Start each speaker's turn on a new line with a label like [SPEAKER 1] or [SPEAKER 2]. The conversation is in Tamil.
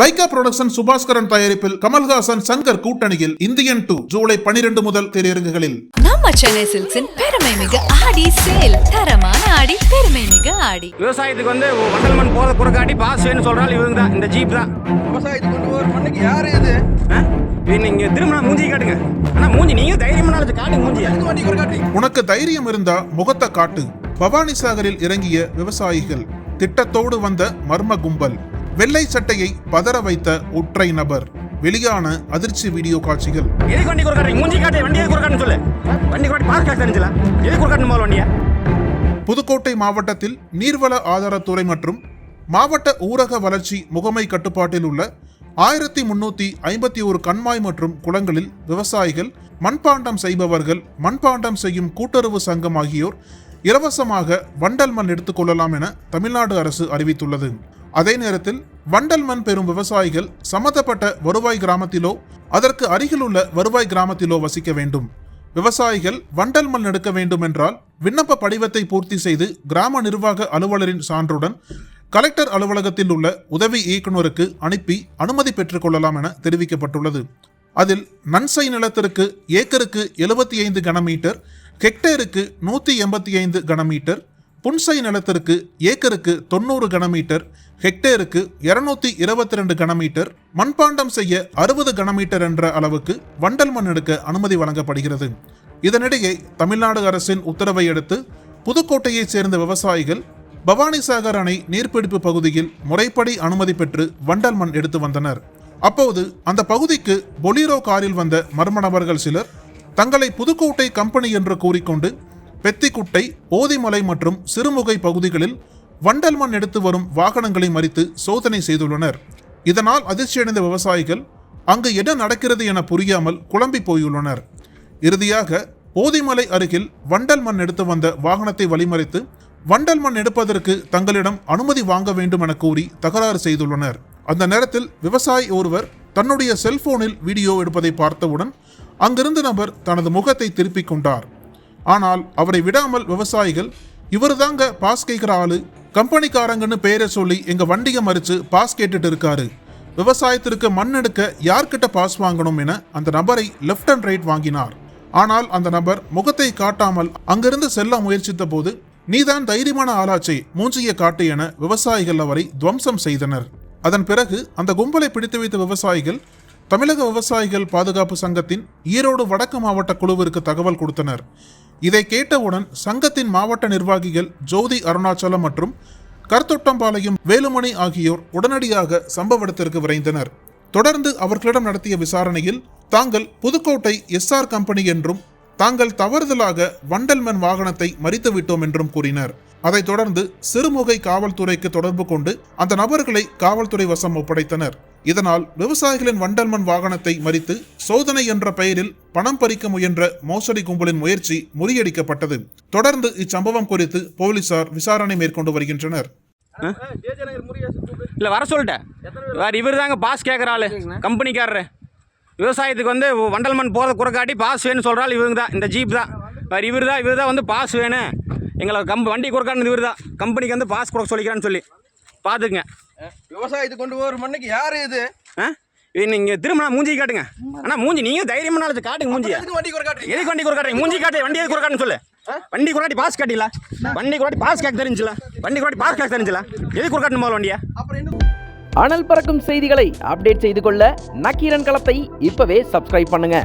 [SPEAKER 1] லைகா புரொடக்ஷன் சுபாஸ்கரன் தயாரிப்பில் கமல்ஹாசன் சங்கர் கூட்டணியில் இந்தியன் டூ ஜூலை 12 முதல் திரையரங்குகளில்.
[SPEAKER 2] நம்ம சென்னை சில்க்ஸின் பெருமை மிகு ஆடி சேல் தரமான ஆடி பெருமை மிகு ஆடி.
[SPEAKER 3] விவசாயத்துக்கு வந்து வண்டல்மன் போத குறைக்காட்டி பாஸ் வேணும்னு சொல்றாள் இவங்க தான் இந்த ஜீப் தான்.
[SPEAKER 4] விவசாயத்துக்கு கொண்டு போகிற மண்ணுக்கு யார் இது?
[SPEAKER 3] நீங்க திரும்ப மூஞ்சி காட்டுங்க. ஆனா மூஞ்சி நீங்க தைரியமான ஆளு காட்டுங்க
[SPEAKER 4] காட்டி
[SPEAKER 1] உனக்கு தைரியம் இருந்தா முகத்தை காட்டு. பவானி சாகரில் இறங்கிய விவசாயிகள் திட்டத்தோடு வந்த மர்ம கும்பல். வெள்ளை சட்டையை பதற வைத்த ஒற்றை நபர். வெளியான அதிர்ச்சி வீடியோ காட்சிகள்.
[SPEAKER 3] எதுக்கு வண்டி குறைக்காட்டுங்க மூஞ்சி காட்டு வண்டி எதுக்கு குறைக்காட்டுன்னு சொல்லு. வண்டி குறைக்காட்டி பாஸ் காசு தெரிஞ்சல எதுக்கு குறைக்காட்டு போல வண்டியா?
[SPEAKER 1] புதுக்கோட்டை மாவட்டத்தில் நீர்வள ஆதாரத்துறை மற்றும் மாவட்ட ஊரக வளர்ச்சி முகமை கட்டுப்பாட்டில் உள்ள ஆயிரத்தி முன்னூத்தி ஐம்பத்தி ஒரு கண்மாய் மற்றும் குளங்களில் விவசாயிகள் மண்பாண்டம் செய்பவர்கள் மண்பாண்டம் செய்யும் கூட்டுறவு சங்கம் ஆகியோர் இலவசமாக வண்டல் மண் எடுத்துக்கொள்ளலாம் என தமிழ்நாடு அரசு அறிவித்துள்ளது. அதே நேரத்தில் வண்டல் மண் பெறும் விவசாயிகள் சம்பந்தப்பட்ட வருவாய் கிராமத்திலோ அதற்கு அருகிலுள்ள வருவாய் கிராமத்திலோ வசிக்க வேண்டும். விவசாயிகள் வண்டல் மண் எடுக்க வேண்டும் என்றால் விண்ணப்ப படிவத்தை பூர்த்தி செய்து கிராம நிர்வாக அலுவலரின் சான்றுடன் கலெக்டர் அலுவலகத்தில் உள்ள உதவி இயக்குநருக்கு அனுப்பி அனுமதி பெற்றுக் கொள்ளலாம் என தெரிவிக்கப்பட்டுள்ளது. அதில் நன்சை நிலத்திற்கு ஏக்கருக்கு எழுபத்தி ஐந்து கனமீட்டர் ஹெக்டேருக்கு நூற்றி எண்பத்தி ஐந்து கனமீட்டர் புன்சை நிலத்திற்கு ஏக்கருக்கு தொண்ணூறு கனமீட்டர் ஹெக்டேருக்கு இருநூத்தி இருபத்தி ரெண்டு கனமீட்டர் மண்பாண்டம் செய்ய அறுபது கனமீட்டர் என்ற அளவுக்கு வண்டல் மண் எடுக்க அனுமதி வழங்கப்படுகிறது. இதனிடையே தமிழ்நாடு அரசின் உத்தரவை அடுத்து புதுக்கோட்டையைச் சேர்ந்த விவசாயிகள் பவானிசாகர் அணை நீர்பிடிப்பு பகுதியில் முறைப்படி அனுமதி பெற்று வண்டல் மண் எடுத்து வந்தனர். அப்போது அந்த பகுதிக்கு பொலீரோ காரில் வந்த மர்ம நபர்கள் சிலர் தங்களை புதுக்கோட்டை கம்பெனி என்று கூறிக்கொண்டு பெத்திக்குட்டை ஓதிமலை மற்றும் சிறுமுகை பகுதிகளில் வண்டல் மண் எடுத்து வரும் வாகனங்களை மறித்து சோதனை செய்துள்ளனர். இதனால் அதிர்ச்சியடைந்த விவசாயிகள் அங்கு என்ன நடக்கிறது என புரியாமல் குழம்பி போயுள்ளனர். இறுதியாக ஓதிமலை அருகில் வண்டல் மண் எடுத்து வந்த வாகனத்தை வழிமறித்து வண்டல் மண் எடுப்பதற்கு தங்களிடம் அனுமதி வாங்க வேண்டும் என கூறி தகராறு செய்துள்ளனர். அந்த நேரத்தில் விவசாயி ஒருவர் தன்னுடைய செல்போனில் வீடியோ எடுப்பதை பார்த்தவுடன் அங்கிருந்த நபர் தனது முகத்தை திருப்பிக் கொண்டார். ஆனால் அவரை விடாமல் விவசாயிகள் இவர் தாங்க பாஸ் கேட்கிற ஆளு. கம்பெனிக்காரங்கன்னு பெயரை சொல்லி எங்கள் வண்டியை மறித்து பாஸ் கேட்டுட்டு இருக்காரு. விவசாயத்திற்கு மண் எடுக்க யார்கிட்ட பாஸ் வாங்கணும் என அந்த நபரை லெஃப்ட் அண்ட் ரைட் வாங்கினார். ஆனால் அந்த நபர் முகத்தை காட்டாமல் அங்கிருந்து செல்ல முயற்சித்த போது நீதான் தைரியமான ஆளாச்சே மூஞ்சியை காட்டு என விவசாயிகள் அவரை துவம்சம் செய்தனர். அதன் பிறகு அந்த கும்பலை பிடித்து வைத்த விவசாயிகள் தமிழக விவசாயிகள் பாதுகாப்பு சங்கத்தின் ஈரோடு வடக்கு மாவட்ட குழுவிற்கு தகவல் கொடுத்தனர். இதை கேட்டவுடன் சங்கத்தின் மாவட்ட நிர்வாகிகள் ஜோதி அருணாச்சலம் மற்றும் கருத்தொட்டம்பாளையம் வேலுமணி ஆகியோர் உடனடியாக சம்பவ இடத்திற்கு விரைந்தனர். தொடர்ந்து அவர்களிடம் நடத்திய விசாரணையில் தாங்கள் புதுக்கோட்டை எஸ்ஆர் கம்பெனி என்றும் தாங்கள் தவறுதலாக வண்டல்மன் வாகனத்தை மறித்து விட்டோம் என்றும் கூறினர். அதைத் தொடர்ந்து சிறுமுகை காவல்துறைக்கு தொடர்பு கொண்டு அந்த நபர்களை காவல்துறை வசம் ஒப்படைத்தனர். இதனால் விவசாயிகளின் வண்டல்மண் வாகனத்தை மறித்து சோதனை என்ற பெயரில் பணம் பறிக்க முயன்ற மோசடி கும்பலின் முயற்சி முறியடிக்கப்பட்டது. தொடர்ந்து இச்சம்பவம் குறித்து போலீசார் விசாரணை மேற்கொண்டு வருகின்றனர்.
[SPEAKER 3] இல்ல வர சொல்லிட்டேன் வேற இவர் தாங்க பாஸ் கேட்குற கம்பெனிக்காரரு. விவசாயத்துக்கு வந்து வண்டல்மன் போகிறத குறைக்காட்டி பாஸ் வேணும்னு சொல்றாள் இவங்க தான். இந்த ஜீப் தான். வேற இவர் தான் இவர் தான் வந்து பாஸ் வேணும். எங்களை கம் வண்டி குறைக்காட்டுனது இவர் தான் கம்பெனிக்கு வந்து பாஸ் கொடுக்க சொல்லிக்கிறான்னு சொல்லி. பார்த்துக்குங்க
[SPEAKER 4] விவசாயத்துக்கு கொண்டு போகிற மண்ணுக்கு யார் இது?
[SPEAKER 3] ஆ? இது நீங்க திரும்ப மூஞ்சி காட்டுங்க. ஆனா மூஞ்சி நீங்க தைரியமான ஆளு காட்டுங்க
[SPEAKER 4] எதுக்கு வண்டி ஒரு காட்டி
[SPEAKER 3] எதுக்கு வண்டி குறைக்காட்டுங்க மூஞ்சி காட்டு வண்டி எதுக்கு குறைக்காட்டுன்னு சொல்லு. வண்டி குறைக்காட்டி பாஸ் காட்டில வண்டி குறைக்காட்டி பாஸ் கேட்க தெரிஞ்சுல வண்டி குறைக்காட்டி பாஸ் கேட்க தெரிஞ்சுல எதுக்கு குறைக்காட்டு போல வண்டியா?
[SPEAKER 4] அப்புறம் என்ன?
[SPEAKER 5] அனல் பறக்கும் செய்திகளை அப்டேட் செய்து கொள்ள நக்கீரன் களத்தை இப்பவே சப்ஸ்கிரைப் பண்ணுங்க.